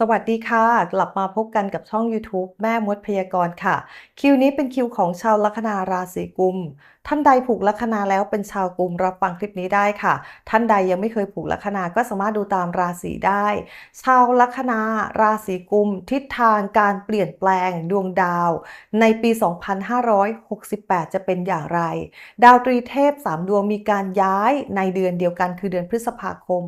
สวัสดีค่ะ กลับมาพบกันกับช่อง YouTube แม่มดพยากรณ์ค่ะ คิวนี้เป็นคิวของชาวลัคนาราศีกุม ท่านใดผูกลัคนาแล้วเป็นชาวกุมรับฟังคลิปนี้ได้ค่ะ ท่านใดยังไม่เคยผูกลัคนาก็สามารถดูตามราศีได้ ชาวลัคนาราศีกุม ทิศทางการเปลี่ยนแปลงดวงดาว ในปี 2568 จะเป็นอย่างไร ดาวตรีเทพ 3 ดวงมีการย้ายในเดือนเดียวกันคือเดือนพฤษภาคม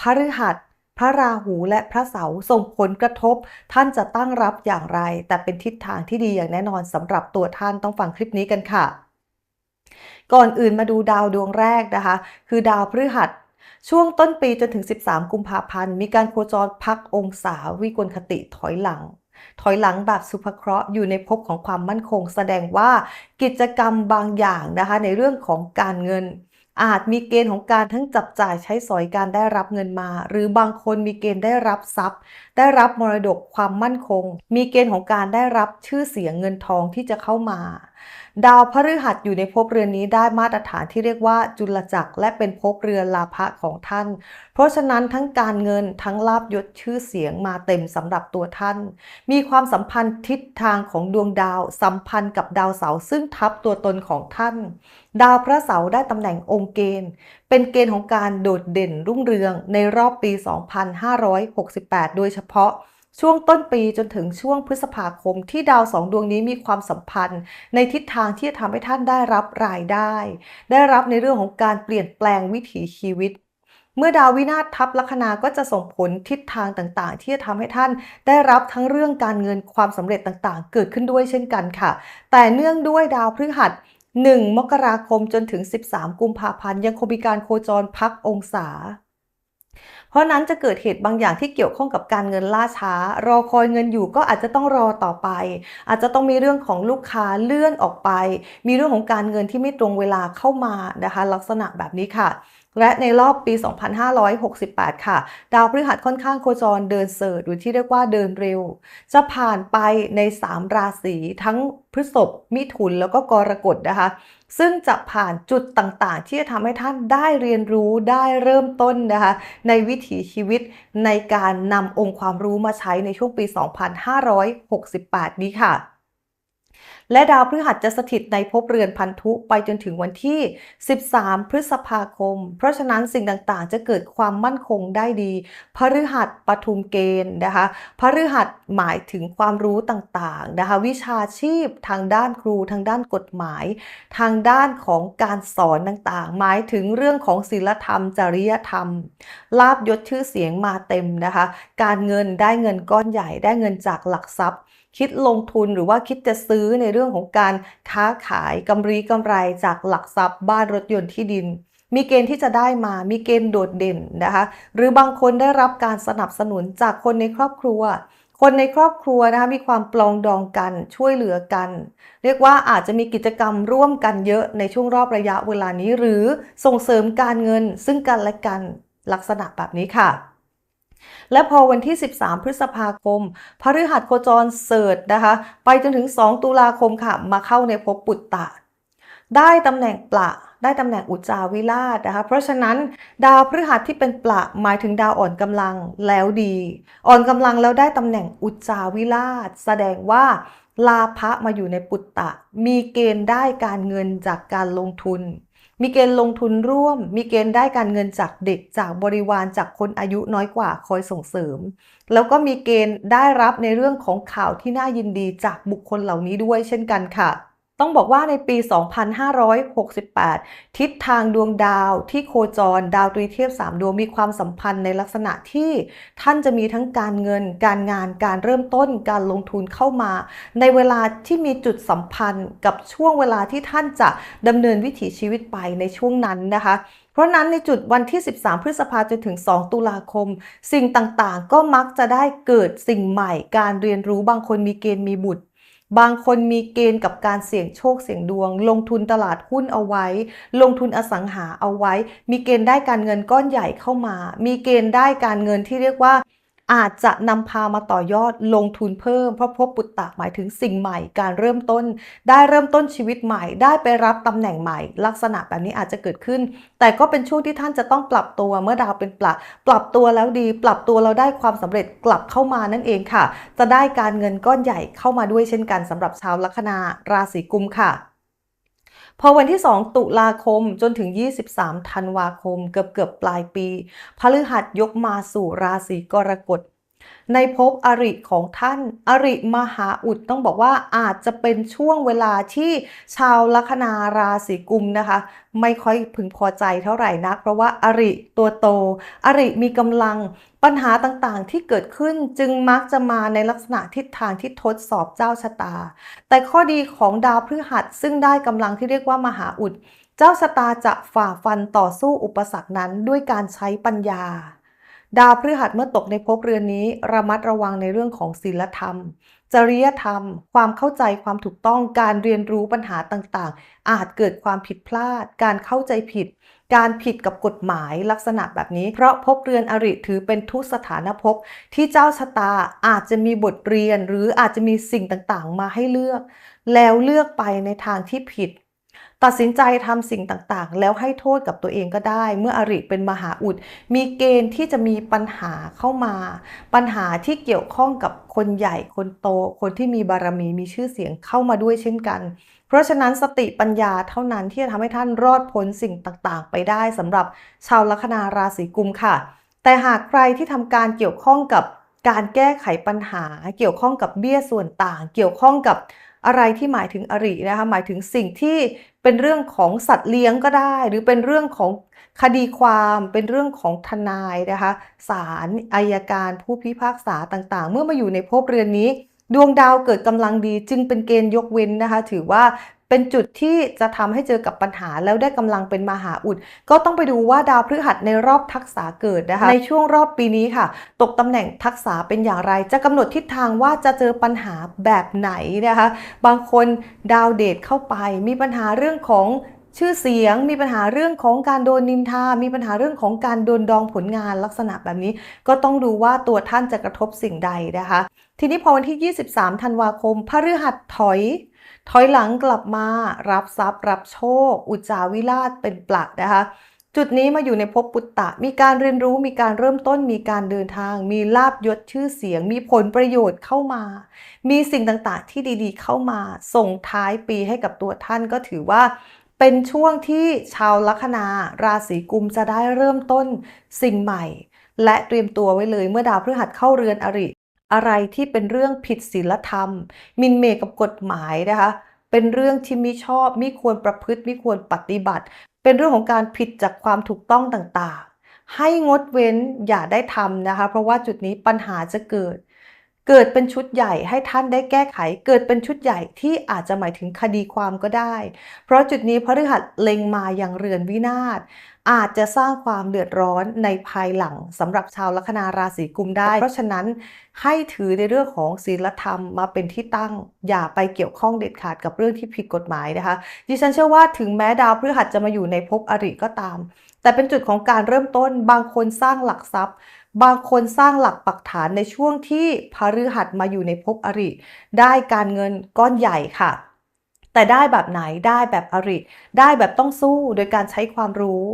พฤหัส พระราหูและพระเสาร์ส่งผลกระทบ ท่านจะตั้งรับอย่างไร แต่เป็นทิศทางที่ดีอย่างแน่นอนสำหรับตัวท่านต้องฟังคลิปนี้กันค่ะ ก่อนอื่นมาดูดาวดวงแรกนะคะ คือดาวพฤหัสช่วงต้นปีจนถึง 13 กุมภาพันธ์ มีการโคจรพักองศาวิกลคติถอยหลัง ถอยหลังแบบสุภเคราะห์อยู่ในภพของความมั่นคง แสดงว่ากิจกรรมบางอย่างนะคะในเรื่องของการเงิน อาจมีเกณฑ์ของการทั้งจับจ่ายใช้สอยการได้รับเงินมา หรือบางคนมีเกณฑ์ได้รับทรัพย์ ได้รับมรดกความมั่นคง มีเกณฑ์ของการได้รับชื่อเสียงเงินทองที่จะเข้ามา ดาวพฤหัสอยู่ในภพเรือนนี้ได้มาตรฐานที่เรียกว่าจุลจักรและเป็นภพเรือนลาภะของท่าน เพราะฉะนั้นทั้งการเงินทั้งลาบยศชื่อเสียงมาเต็มสำหรับตัวท่าน มีความสัมพันธ์ทิศทางของดวงดาว สัมพันธ์กับดาวเสาร์ซึ่งทับตัวตนของท่าน ดาวพระเสาร์ได้ตำแหน่งองค์เกณฑ์ เป็นเกณฑ์ของการโดดเด่นรุ่งเรืองในรอบปี 2568 โดยเฉพาะ ช่วงต้นปีจนถึงช่วงพฤษภาคมที่ดาวสองดวงนี้มีความสัมพันธ์ ในทิศทางที่จะทำให้ท่านได้รับรายได้ ได้รับในเรื่องของการเปลี่ยนแปลงวิถีชีวิต เมื่อดาววินาศทับลัคนาก็จะส่งผลทิศทางต่างๆ ที่จะทำให้ท่านได้รับทั้งเรื่องการเงินความสำเร็จต่างๆ เกิดขึ้นด้วยเช่นกันค่ะ แต่เนื่องด้วยดาวพฤหัส1 มกราคมจนถึง 13 กุมภาพันธ์ยังคงมีการโคจรพักองศา เพราะนั้นจะเกิดเหตุบางอย่างที่เกี่ยวข้องกับการเงินล่าช้า รอคอยเงินอยู่ก็อาจจะต้องรอต่อไป อาจจะต้องมีเรื่องของลูกค้าเลื่อนออกไป มีเรื่องของการเงินที่ไม่ตรงเวลาเข้ามานะคะ ลักษณะแบบนี้ค่ะ และในรอบปี 2568 ค่ะ ดาวพฤหัสค่อนข้างโคจรเดินเสิร์ชหรือที่เรียกว่าเดินเร็ว จะผ่านไปใน 3 ราศีทั้งพฤษภมิถุนแล้วก็กรกฎนะคะ ซึ่งจะผ่านจุดต่างๆ ที่จะทำให้ท่านได้เรียนรู้ได้เริ่มต้นนะคะ ในวิถีชีวิตในการนำองค์ความรู้มาใช้ในช่วงปี 2568 นี้ค่ะ และดาวพฤหัสจะสถิตในภพเรือนพันธุไปจนถึงวันที่ 13 พฤษภาคม เพราะฉะนั้นสิ่งต่างๆ จะเกิดความมั่นคงได้ดี พฤหัสปทุมเกณฑ์นะคะ พฤหัสหมายถึงความรู้ต่างๆนะคะ วิชาชีพทางด้านครูทางด้านกฎหมาย ทางด้านของการสอนต่างๆ หมายถึงเรื่องของศีลธรรม จริยธรรม ลาบยศชื่อเสียงมาเต็มนะคะ การเงินได้เงินก้อนใหญ่ได้เงินจากหลักทรัพย์ คิดลงทุนหรือว่าคิดจะซื้อในเรื่องของการค้าขายกำไรกำไรจากหลักทรัพย์บ้านรถยนต์ที่ดิน มีเกณฑ์ที่จะได้มา มีเกณฑ์โดดเด่นนะคะ หรือบางคนได้รับการสนับสนุนจากคนในครอบครัวคนในครอบครัวนะคะมีความปลองดองกันช่วยเหลือกัน เรียกว่าอาจจะมีกิจกรรมร่วมกันเยอะในช่วงรอบระยะเวลานี้ หรือส่งเสริมการเงินซึ่งกันและกันลักษณะแบบนี้ค่ะ และพอวันที่ 13 พฤษภาคม พฤหัสโคจรเสิร์ชนะคะ ไปจนถึง 2 ตุลาคมค่ะ มาเข้าในภพปุตตะ ได้ตำแหน่งปละได้ตำแหน่งอุจาวิราชนะคะ เพราะฉะนั้นดาวพฤหัสที่เป็นปละหมายถึงดาวอ่อนกำลังแล้วดี อ่อนกำลังแล้วได้ตำแหน่งอุจจาวิราช แสดงว่าลาภะมาอยู่ในปุตตะ มีเกณฑ์ได้การเงินจากการลงทุน มีเกณฑ์ลงทุนร่วม มีเกณฑ์ได้การเงินจากเด็กจากบริวารจากคนอายุน้อยกว่าคอยส่งเสริม แล้วก็มีเกณฑ์ได้รับในเรื่องของข่าวที่น่ายินดีจากบุคคลเหล่านี้ด้วยเช่นกันค่ะ ต้องบอกว่าในปี 2568 ทิศทางดวงดาวที่โคจร ดาวตรีเทพ 3 ดวงมีความสัมพันธ์ในลักษณะที่ท่านจะมีทั้งการเงิน การงาน การเริ่มต้น การลงทุนเข้ามา ในเวลาที่มีจุดสัมพันธ์กับช่วงเวลาที่ท่านจะดำเนินวิถีชีวิตไปในช่วงนั้นนะคะเพราะนั้นในจุดวันที่ 13 พฤษภาจนถึง 2 ตุลาคม สิ่งต่างๆ ก็มักจะได้เกิดสิ่งใหม่ การเรียนรู้บางคนมีเกณฑ์มีบุตร บางคนมีเกณฑ์กับการเสี่ยงโชคเสี่ยงดวง ลงทุนตลาดหุ้นเอาไว้ ลงทุนอสังหาเอาไว้ มีเกณฑ์ได้การเงินก้อนใหญ่เข้ามา มีเกณฑ์ได้การเงินที่เรียกว่า อาจจะนำพามาต่อยอดลงทุนเพิ่ม เพราะพบปุตตะหมายถึงสิ่งใหม่ การเริ่มต้น ได้เริ่มต้นชีวิตใหม่ ได้ไปรับตำแหน่งใหม่ ลักษณะแบบนี้อาจจะเกิดขึ้น แต่ก็เป็นช่วงที่ท่านจะต้องปรับตัวเมื่อดาวเป็นปลักปรับตัวแล้วดี ปรับตัวเราได้ความสำเร็จกลับเข้ามานั่นเองค่ะ จะได้การเงินก้อนใหญ่เข้ามาด้วยเช่นกันสำหรับชาวลัคนาราศีกุมค่ะ อวันที่ 2 ตุลาคมจนถึง 23 ธันวาคม เกือบเกือบปลายปีพฤหัสยกมาสู่ราศีกรกฎ ในภพอริของท่าน อริมหาอุดต้องบอกว่าอาจจะเป็นช่วงเวลาที่ชาวลัคนาราศีกุมนะคะ ไม่ค่อยพึงพอใจเท่าไหร่นัก เพราะว่าอริตัวโต อริมีกำลังปัญหาต่างๆที่เกิดขึ้นจึงมักจะมาในลักษณะทิศทางที่ทดสอบเจ้าชะตา แต่ข้อดีของดาวพฤหัสซึ่งได้กำลังที่เรียกว่ามหาอุด เจ้าชะตาจะฝ่าฟันต่อสู้อุปสรรคนั้นด้วยการใช้ปัญญา ดาวพฤหัสเมื่อตกในภพเรือนนี้ระมัดระวังในเรื่องของศีลธรรม จริยธรรม ความเข้าใจความถูกต้องการเรียนรู้ปัญหาต่างๆ อาจเกิดความผิดพลาด การเข้าใจผิด การผิดกับกฎหมายลักษณะแบบนี้ เพราะภพเรือนอริถือเป็นทุกสถานภพที่เจ้าชะตาอาจจะมีบทเรียน หรืออาจจะมีสิ่งต่างๆ มาให้เลือก แล้วเลือกไปในทางที่ผิด ตัดสินใจทำสิ่งต่างๆ แล้วให้โทษกับตัวเองก็ได้ เมื่ออริเป็นมหาอุด มีเกณฑ์ที่จะมีปัญหาเข้ามา ปัญหาที่เกี่ยวข้องกับคนใหญ่คนโต คนที่มีบารมีมีชื่อเสียงเข้ามาด้วยเช่นกัน เพราะฉะนั้นสติปัญญาเท่านั้นที่จะทำให้ท่านรอดพ้นสิ่งต่างๆ ไปได้สำหรับชาวลัคนาราศีกุมค่ะ แต่หากใครที่ทำการเกี่ยวข้องกับการแก้ไขปัญหา เกี่ยวข้องกับเบี้ยส่วนต่าง เกี่ยวข้องกับ อะไรที่หมายถึงอรินะคะหมายถึงสิ่งที่เป็นเรื่องของสัตว์เลี้ยงก็ได้ หรือเป็นเรื่องของคดีความเป็นเรื่องของทนายนะคะศาลอายการผู้พิพากษาต่างๆ เมื่อมาอยู่ในภพเรือนนี้ ดวงดาวเกิดกำลังดีจึงเป็นเกณฑ์ยกเว้นนะคะ ถือว่า เป็นจุดที่จะทำให้เจอกับปัญหาแล้วได้กำลังเป็นมหาอุด ก็ต้องไปดูว่าดาวพฤหัสในรอบทักษะเกิดนะคะในช่วงรอบปีนี้ค่ะ ตกตำแหน่งทักษะเป็นอย่างไร จะกำหนดทิศทางว่าจะเจอปัญหาแบบไหนนะคะ บางคนดาวเดทเข้าไปมีปัญหาเรื่องของ ชื่อเสียงมีปัญหาเรื่องของการโดนนินทา มีปัญหาเรื่องของการโดนดองผลงานลักษณะแบบนี้ ก็ต้องดูว่าตัวท่านจะกระทบสิ่งใดนะคะ ทีนี้พอวันที่ 23 ธันวาคมพฤหัสถอย ถอยหลังกลับมา รับทรัพย์ รับโชค อุจจาวิราชเป็นปลักนะคะจุดนี้มาอยู่ในภพปุตตะ มีการเรียนรู้ มีการเริ่มต้น มีการเดินทาง มีลาบยศชื่อเสียง มีผลประโยชน์เข้ามา มีสิ่งต่างๆ ที่ดีๆ เข้ามา ส่งท้ายปีให้กับตัวท่านก็ถือว่า เป็นช่วงที่ชาวลัคนาราศีกุมจะได้เริ่มต้นสิ่งใหม่ และเตรียมตัวไว้เลยเมื่อดาวพฤหัสเข้าเรือนอริ อะไรที่เป็นเรื่องผิดศีลธรรม มินเมกับกฎหมายนะคะ เป็นเรื่องที่มิชอบมิควรประพฤติมิควรปฏิบัติ เป็นเรื่องของการผิดจากความถูกต้องต่างๆ ให้งดเว้นอย่าได้ทำนะคะ เพราะว่าจุดนี้ปัญหาจะเกิด เกิดเป็นชุดใหญ่ให้ท่านได้แก้ไข เกิดเป็นชุดใหญ่ที่อาจจะหมายถึงคดีความก็ได้ เพราะจุดนี้พฤหัสเล็งมาอย่างเรือนวินาศอาจจะสร้างความเดือดร้อนในภายหลังสำหรับชาวลัคนาราศีกุมได้ เพราะฉะนั้นให้ถือในเรื่องของศีลธรรมมาเป็นที่ตั้ง อย่าไปเกี่ยวข้องเด็ดขาดกับเรื่องที่ผิดกฎหมายนะคะ ดิฉันเชื่อว่าถึงแม้ดาวพฤหัสจะมาอยู่ในภพอริก็ตาม แต่เป็นจุดของการเริ่มต้นบางคนสร้างหลักทรัพย์ บางคนสร้างหลักปักฐานในช่วงที่พฤหัสมาอยู่ในภพอริ ได้การเงินก้อนใหญ่ค่ะ แต่ได้แบบไหนได้แบบอริ ได้แบบต้องสู้โดยการใช้ความรู้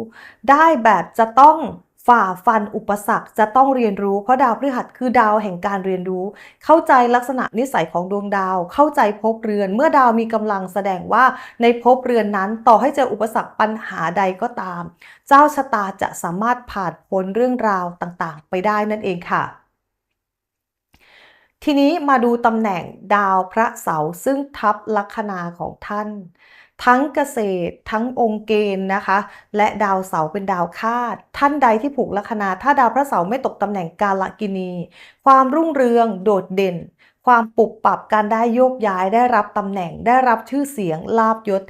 ได้แบบจะต้อง ฝ่าฟันอุปสรรคจะต้องเรียนรู้ เพราะดาวพฤหัสคือดาวแห่งการเรียนรู้ เข้าใจลักษณะนิสัยของดวงดาว เข้าใจภพเรือน เมื่อดาวมีกำลังแสดงว่าในภพเรือนนั้นต่อให้เจออุปสรรคปัญหาใดก็ตาม เจ้าชะตาจะสามารถผ่านพ้นเรื่องราวต่างๆ ไปได้นั่นเองค่ะทีนี้มาดูตำแหน่งดาวพระเสาร์ซึ่งทับลัคนาของท่าน ทั้งเกษตร ทั้งองค์เกณฑ์นะคะ และดาวเสาร์เป็นดาวคาด ท่านใดที่ผูกลัคนา ถ้าดาวพระเสาร์ไม่ตกตำแหน่งกาลกินี ความรุ่งเรืองโดดเด่น ความปรับปรับการได้โยกย้ายได้รับตำแหน่งได้รับชื่อเสียงลาบยศ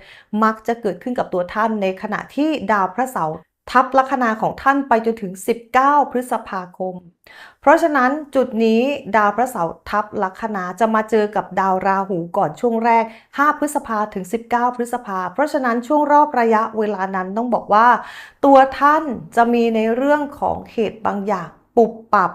มักจะเกิดขึ้นกับตัวท่านในขณะที่ดาวพระเสาร์ ทับลัคนาของท่านไปจนถึง 19 พฤษภาคม เพราะฉะนั้นจุดนี้ดาวพระเสาร์ทับลัคนาจะมาเจอกับดาวราหูก่อนช่วงแรก 5 พฤษภาถึง 19 พฤษภา เพราะฉะนั้นช่วงรอบระยะเวลานั้นต้องบอกว่า ตัวท่านจะมีในเรื่องของเหตุบางอย่างปุบปับ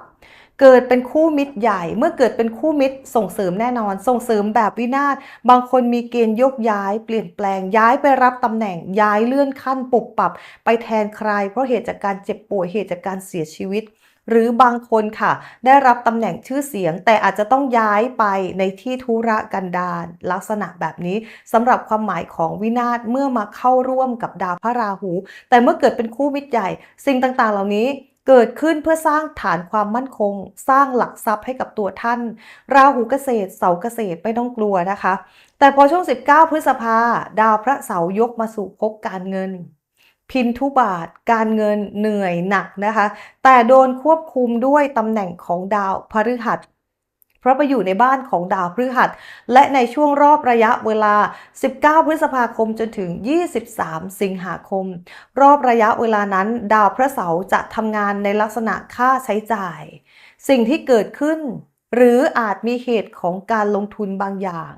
เกิดเป็นคู่มิตรใหญ่ เมื่อเกิดเป็นคู่มิตรส่งเสริมแน่นอน ส่งเสริมแบบวินาศบางคนมีเกณฑ์ยกย้าย เปลี่ยนแปลงย้ายไปรับตำแหน่งย้ายเลื่อนขั้นปุบปรับ ไปแทนใคร เพราะเหตุจากการเจ็บป่วยเหตุจากการเสียชีวิตหรือบางคนค่ะ ได้รับตำแหน่งชื่อเสียง แต่อาจจะต้องย้ายไปในที่ธุระกันดารลักษณะแบบนี้สำหรับความหมายของวินาศเมื่อมาเข้าร่วมกับดาวพระราหู แต่เมื่อเกิดเป็นคู่มิตรใหญ่ สิ่งต่างๆ เหล่านี้ เกิดขึ้นเพื่อสร้างฐานความมั่นคง สร้างหลักทรัพย์ให้กับตัวท่าน ราหูเกษตร เสาเกษตรไม่ต้องกลัวนะคะ แต่พอช่วง 19 พฤษภาดาวพระเสายกมาสู่ภพการเงิน พินทุบาท การเงินเหนื่อยหนักนะคะ แต่โดนควบคุมด้วยตำแหน่งของดาวพฤหัส เพราะไปอยู่ในบ้านของดาวพฤหัส และในช่วงรอบระยะเวลา 19 พฤษภาคมจนถึง 23 สิงหาคม รอบระยะเวลานั้น ดาวพระเสาร์จะทำงานในลักษณะค่าใช้จ่าย สิ่งที่เกิดขึ้น หรืออาจมีเหตุของการลงทุนบางอย่าง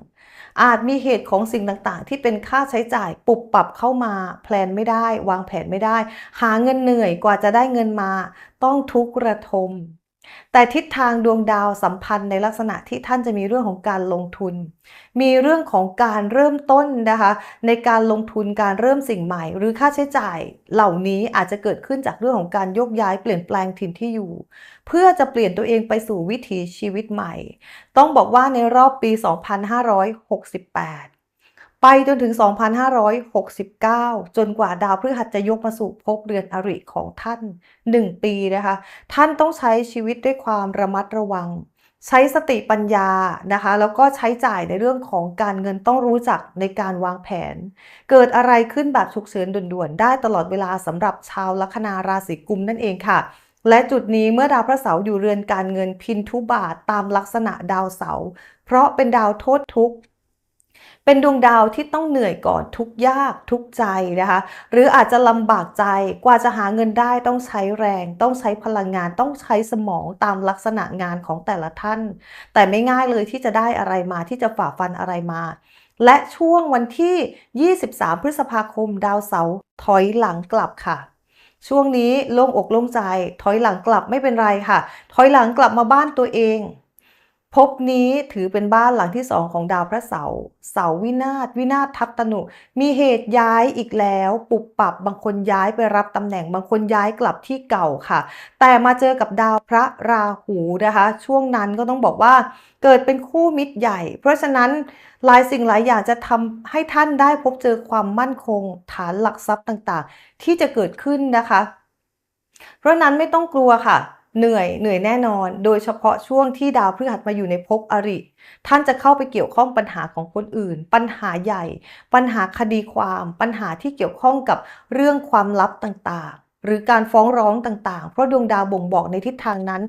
อาจมีเหตุของสิ่งต่างๆ ที่เป็นค่าใช้จ่ายปุบปรับเข้ามา แพลนไม่ได้ วางแผนไม่ได้ หาเงินเหนื่อยกว่าจะได้เงินมา ต้องทุกข์ระทม แต่ทิศทางดวงดาวสัมพันธ์ในลักษณะที่ท่านจะมีเรื่องของการลงทุน มีเรื่องของการเริ่มต้นนะคะ ในการลงทุนการเริ่มสิ่งใหม่ หรือค่าใช้จ่ายเหล่านี้อาจจะเกิดขึ้นจากเรื่องของการยกย้ายเปลี่ยนแปลงถิ่นที่อยู่ เพื่อจะเปลี่ยนตัวเองไปสู่วิถีชีวิตใหม่ ต้องบอกว่าในรอบปี 2568 ไปจนถึง 2569 จนกว่าดาวพฤหัสจะยกมาสู่ภพเรือนอริของท่าน 1 ปีนะคะ ท่านต้องใช้ชีวิตด้วยความระมัดระวัง ใช้สติปัญญานะคะ แล้วก็ใช้จ่ายในเรื่องของการเงินต้องรู้จักในการวางแผน เกิดอะไรขึ้นแบบฉุกเฉินด่วนๆ ได้ตลอดเวลาสำหรับชาวลัคนาราศีกุมนั่นเองค่ะและจุดนี้เมื่อดาวพระเสาร์อยู่เรือนการเงินพินทุบาทตามลักษณะดาวเสาร์เพราะเป็นดาวโทษทุกข์ เป็นดวงดาวที่ต้องเหนื่อยก่อนทุกยากทุกใจนะคะ หรืออาจจะลำบากใจกว่าจะหาเงินได้ต้องใช้แรง ต้องใช้พลังงานต้องใช้สมองตามลักษณะงานของแต่ละท่าน แต่ไม่ง่ายเลยที่จะได้อะไรมาที่จะฝ่าฟันอะไรมา และช่วงวันที่ 23 พฤษภาคมดาวเสาร์ถอยหลังกลับค่ะช่วงนี้โล่งอกโล่งใจ ถอยหลังกลับไม่เป็นไรค่ะ ถอยหลังกลับมาบ้านตัวเอง ภพนี้ถือเป็นบ้านหลังที่สองของดาวพระเสาร์เสาวินาศวินาศทับตนุ มีเหตุย้ายอีกแล้ว ปุบปรับบางคนย้ายไปรับตำแหน่งบางคนย้ายกลับที่เก่าค่ะ แต่มาเจอกับดาวพระราหูนะคะ ช่วงนั้นก็ต้องบอกว่าเกิดเป็นคู่มิตรใหญ่ เพราะฉะนั้นหลายสิ่งหลายอย่างจะทำให้ท่านได้พบเจอความมั่นคง ฐานหลักทรัพย์ต่างๆ ที่จะเกิดขึ้นนะคะ เพราะนั้นไม่ต้องกลัวค่ะ เหนื่อยเหนื่อยแน่นอน โดยเฉพาะช่วงที่ดาวพฤหัสมาอยู่ในภพอริ ท่านจะเข้าไปเกี่ยวข้องปัญหาของคนอื่น ปัญหาใหญ่ ปัญหาคดีความ ปัญหาที่เกี่ยวข้องกับเรื่องความลับต่างๆ หรือการฟ้องร้องต่างๆ เพราะดวงดาวบ่งบอกในทิศทางนั้น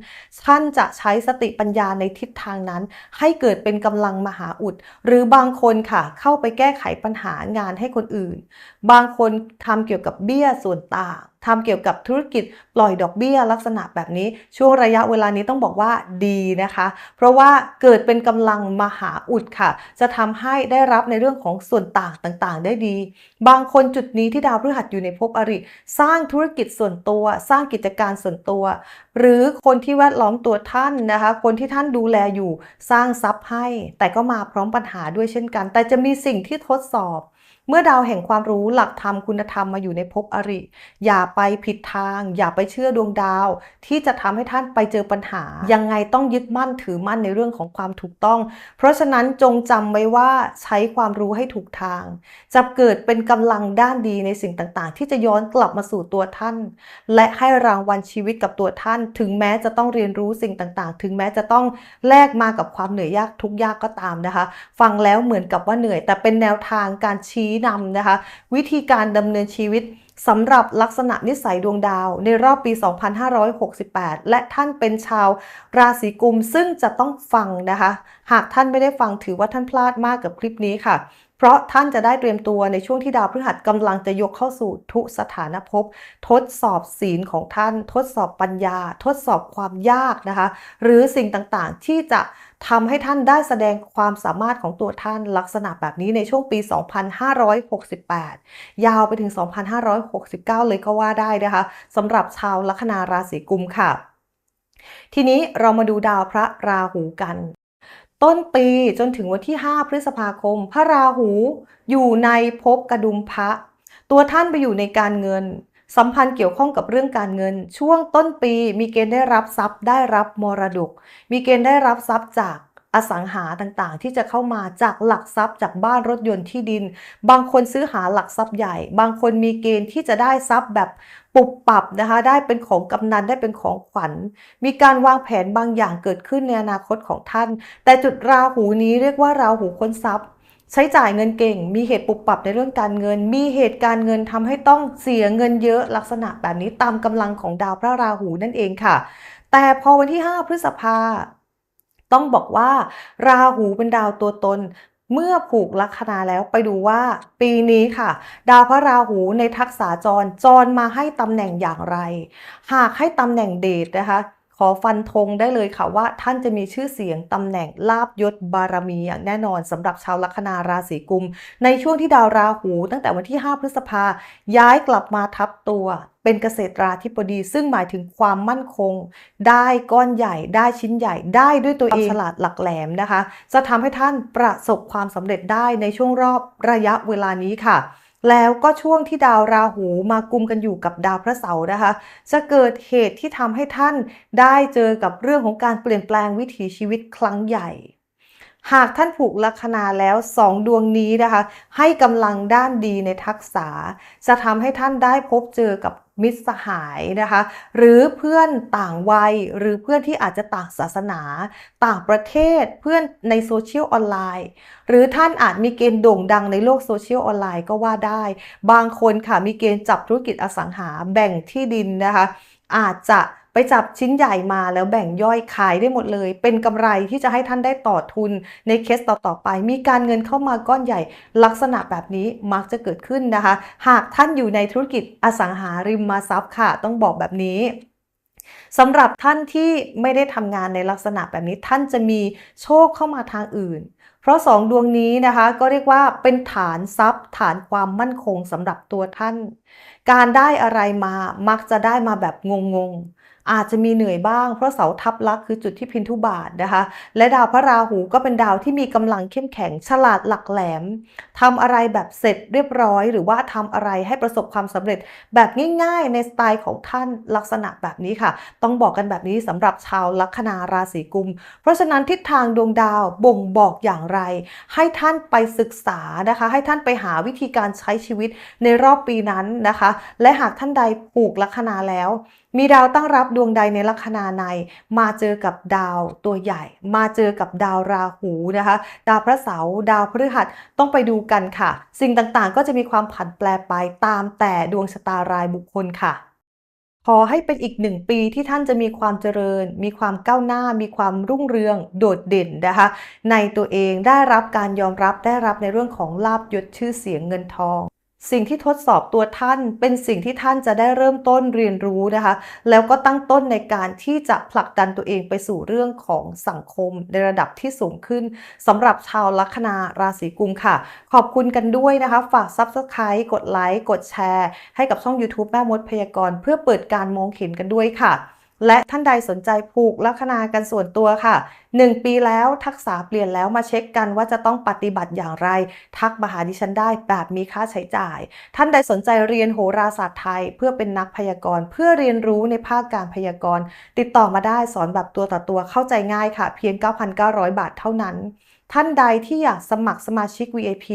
ท่านจะใช้สติปัญญาในทิศทางนั้น ให้เกิดเป็นกำลังมหาอุด หรือบางคนค่ะ เข้าไปแก้ไขปัญหางานให้คนอื่น บางคนทำเกี่ยวกับเบี้ยส่วนต่าง ทำเกี่ยวกับธุรกิจปล่อยดอกเบี้ยลักษณะแบบนี้ ช่วงระยะเวลานี้ต้องบอกว่าดีนะคะ เพราะว่าเกิดเป็นกำลังมหาอุดค่ะ จะทำให้ได้รับในเรื่องของส่วนต่างต่างๆ ได้ดี บางคนจุดนี้ที่ดาวพฤหัสอยู่ในภพอริ สร้างธุรกิจส่วนตัว สร้างกิจการส่วนตัว หรือคนที่แวดล้อมตัวท่านนะคะ คนที่ท่านดูแลอยู่สร้างทรัพย์ให้ แต่ก็มาพร้อมปัญหาด้วยเช่นกัน แต่จะมีสิ่งที่ทดสอบ เมื่อดาวแห่งความรู้หลักธรรมคุณธรรมมาอยู่ในภพอริ อย่าไปผิดทาง อย่าไปเชื่อดวงดาว ที่จะทำให้ท่านไปเจอปัญหา ยังไงต้องยึดมั่นถือมั่นในเรื่องของความถูกต้อง เพราะฉะนั้นจงจำไว้ว่าใช้ความรู้ให้ถูกทาง จะเกิดเป็นกำลังด้านดีในสิ่งต่างๆ ที่จะย้อนกลับมาสู่ตัวท่าน และให้รางวัลชีวิตกับตัวท่าน ถึงแม้จะต้องเรียนรู้สิ่งต่างๆ ถึงแม้จะต้องแลกมากับความเหนื่อยยากทุกยากก็ตามนะคะ ฟังแล้วเหมือนกับว่าเหนื่อย แต่เป็นแนวทางการชี้นำนะคะ วิธีการดำเนินชีวิตสำหรับลักษณะนิสัยดวงดาวในรอบปี 2568 และท่านเป็นชาวราศีกุมซึ่งจะต้องฟังนะคะ หากท่านไม่ได้ฟังถือว่าท่านพลาดมากกับคลิปนี้ค่ะ เพราะท่านจะได้เตรียมตัวในช่วงที่ดาวพฤหัสกำลังจะยกเข้าสู่ทุสถานภพทดสอบศีลของท่าน ทดสอบปัญญา ทดสอบความยากนะคะ หรือสิ่งต่างๆ ที่จะทำให้ท่านได้แสดงความสามารถของตัวท่านลักษณะแบบนี้ในช่วงปี 2568 ยาวไปถึง 2569 เลยก็ว่าได้นะคะสำหรับชาวลัคนาราศีกุมค่ะ ทีนี้เรามาดูดาวพระราหูกัน ต้นปีจนถึงวันที่ 5 พฤษภาคม พระราหูอยู่ในภพกระดุมพระ ตัวท่านไปอยู่ในการเงิน สัมพันธ์เกี่ยวข้องกับเรื่องการเงิน ช่วงต้นปีมีเกณฑ์ได้รับทรัพย์ได้รับมรดก มีเกณฑ์ได้รับทรัพย์จาก อสังหาต่างๆ ที่จะเข้ามาจากหลักทรัพย์จากบ้านรถยนต์ที่ดิน บางคนซื้อหาหลักทรัพย์ใหญ่ บางคนมีเกณฑ์ที่จะได้ทรัพย์แบบปุบปับนะคะได้เป็นของกำนันได้เป็นของขวัญ มีการวางแผนบางอย่างเกิดขึ้นในอนาคตของท่าน แต่จุดราหูนี้เรียกว่าราหูค้นทรัพย์ใช้จ่ายเงินเก่ง มีเหตุปุบปับในเรื่องการเงิน มีเหตุการเงินทำให้ต้องเสียเงินเยอะลักษณะแบบนี้ตามกำลังของดาวพระราหูนั่นเองค่ะ แต่พอวันที่ 5 พฤษภา ต้องบอกว่า ราหูเป็นดาวตัวตน เมื่อผูกลัคนาแล้วไปดูว่า ปีนี้ค่ะ ดาวพระราหูในทักษะจรจรมาให้ตำแหน่งอย่างไร หากให้ตำแหน่งเดชนะคะ ขอฟันธงได้เลยค่ะว่าท่านจะมีชื่อเสียงตำแหน่งลาบยศบารมีอย่างแน่นอนสำหรับชาวลัคนาราศีกุม ในช่วงที่ดาวราหู ตั้งแต่วันที่ 5 พฤษภาย้ายกลับมาทับตัวเป็นเกษตราธิบดี ซึ่งหมายถึงความมั่นคง ได้ก้อนใหญ่ ได้ชิ้นใหญ่ ได้ด้วยตัวเองฉลาดหลักแหลมนะคะ จะทำให้ท่านประสบความสำเร็จได้ในช่วงรอบระยะเวลานี้ค่ะ แล้วก็ช่วงที่ดาวราหูมากุมกันอยู่กับดาวพระเสาร์นะคะ จะเกิดเหตุที่ทำให้ท่านได้เจอกับเรื่องของการเปลี่ยนแปลงวิถีชีวิตครั้งใหญ่ หากท่านผูกลัคนาแล้วสองดวงนี้นะคะ ให้กำลังด้านดีในทักษะจะทำให้ท่านได้พบเจอกับมิตรสหายนะคะ หรือเพื่อนต่างวัย หรือเพื่อนที่อาจจะต่างศาสนา ต่างประเทศเพื่อนในโซเชียลออนไลน์ หรือท่านอาจมีเกณฑ์โด่งดังในโลกโซเชียลออนไลน์ก็ว่าได้ บางคนค่ะมีเกณฑ์จับธุรกิจอสังหาแบ่งที่ดินนะคะ อาจจะ ไปจับชิ้นใหญ่มาแล้วแบ่งย่อยขายได้หมดเลย เป็นกำไรที่จะให้ท่านได้ต่อทุนในเคสต่อๆไป มีการเงินเข้ามาก้อนใหญ่ ลักษณะแบบนี้มักจะเกิดขึ้นนะคะ หากท่านอยู่ในธุรกิจอสังหาริมทรัพย์ค่ะ ต้องบอกแบบนี้สำหรับท่านที่ไม่ได้ทำงานในลักษณะแบบนี้ท่านจะมีโชคเข้ามาทางอื่น เพราะสองดวงนี้นะคะ ก็เรียกว่าเป็นฐานทรัพย์ ฐานความมั่นคงสำหรับตัวท่าน การได้อะไรมามักจะได้มาแบบงงๆ อาจจะมีเหนื่อยบ้าง เพราะเสาทับลักษ์คือจุดที่พินทุบาทนะคะ และดาวพระราหูก็เป็นดาวที่มีกำลังเข้มแข็งฉลาดหลักแหลมทำอะไรแบบเสร็จเรียบร้อย หรือว่าทำอะไรให้ประสบความสำเร็จแบบง่ายๆ ในสไตล์ของท่านลักษณะแบบนี้ค่ะ ต้องบอกกันแบบนี้สำหรับชาวลัคนาราศีกุม เพราะฉะนั้นทิศทางดวงดาวบ่งบอกอย่างไร ให้ท่านไปศึกษานะคะ ให้ท่านไปหาวิธีการใช้ชีวิตในรอบปีนั้นนะคะ และหากท่านใดผูกลัคนาแล้ว มีดาวตั้งรับดวงใดในลัคนาใน มาเจอกับดาวตัวใหญ่ มาเจอกับดาวราหูนะคะ ดาวพระเสาร์ดาวพฤหัสต้องไปดูกันค่ะ สิ่งต่างๆ ก็จะมีความผันแปรไปตามแต่ดวงชะตารายบุคคลค่ะขอให้เป็นอีกหนึ่งปีที่ท่านจะมีความเจริญ มีความก้าวหน้า มีความรุ่งเรือง โดดเด่นนะคะ ในตัวเองได้รับการยอมรับได้รับในเรื่องของลาบยศชื่อเสียงเงินทอง สิ่งที่ทดสอบตัวท่านเป็นสิ่งที่ท่านจะได้เริ่มต้นเรียนรู้นะคะ แล้วก็ตั้งต้นในการที่จะผลักดันตัวเองไปสู่เรื่องของสังคมในระดับที่สูงขึ้นสำหรับชาวลัคนาราศีกุมค่ะ ขอบคุณกันด้วยนะคะ ฝาก Subscribe กดไลค์กดแชร์ ให้กับช่อง YouTube แม่มดพยากรณ์เพื่อเปิดการมองเห็นกันด้วยค่ะ และท่านใดสนใจผูกลัคนากันส่วนตัวค่ะ 1 ปีแล้วทักษะเปลี่ยนแล้วมาเช็คกันว่าจะต้องปฏิบัติอย่างไร ทักมาหาดิฉันได้แบบมีค่าใช้จ่าย ท่านใดสนใจเรียนโหราศาสตร์ไทย เพื่อเป็นนักพยากรณ์เพื่อเรียนรู้ในภาคการพยากรณ์ ติดต่อมาได้สอนแบบตัวต่อตัวเข้าใจง่ายค่ะ เพียง 9,900 บาทเท่านั้น ท่านใดที่อยากสมัครสมาชิก VIP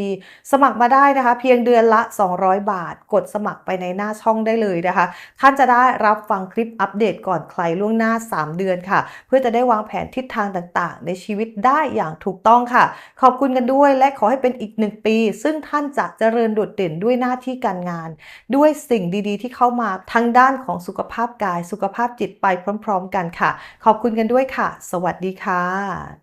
สมัครมาได้นะคะ เพียงเดือนละ 200 บาท กดสมัครไปในหน้าช่องได้เลยนะคะ ท่านจะได้รับฟังคลิปอัปเดตก่อนใครล่วงหน้า 3 เดือนค่ะ เพื่อจะได้วางแผนทิศทางต่างๆ ในชีวิตได้อย่างถูกต้องค่ะ ขอบคุณกันด้วยและขอให้เป็นอีกหนึ่งปี ซึ่งท่านจะเจริญโดดเด่นด้วยหน้าที่การงาน ด้วยสิ่งดีๆ ที่เข้ามาทั้งด้านของสุขภาพกาย สุขภาพจิตไปพร้อม ๆ กันค่ะ ขอบคุณกันด้วยค่ะ สวัสดีค่ะ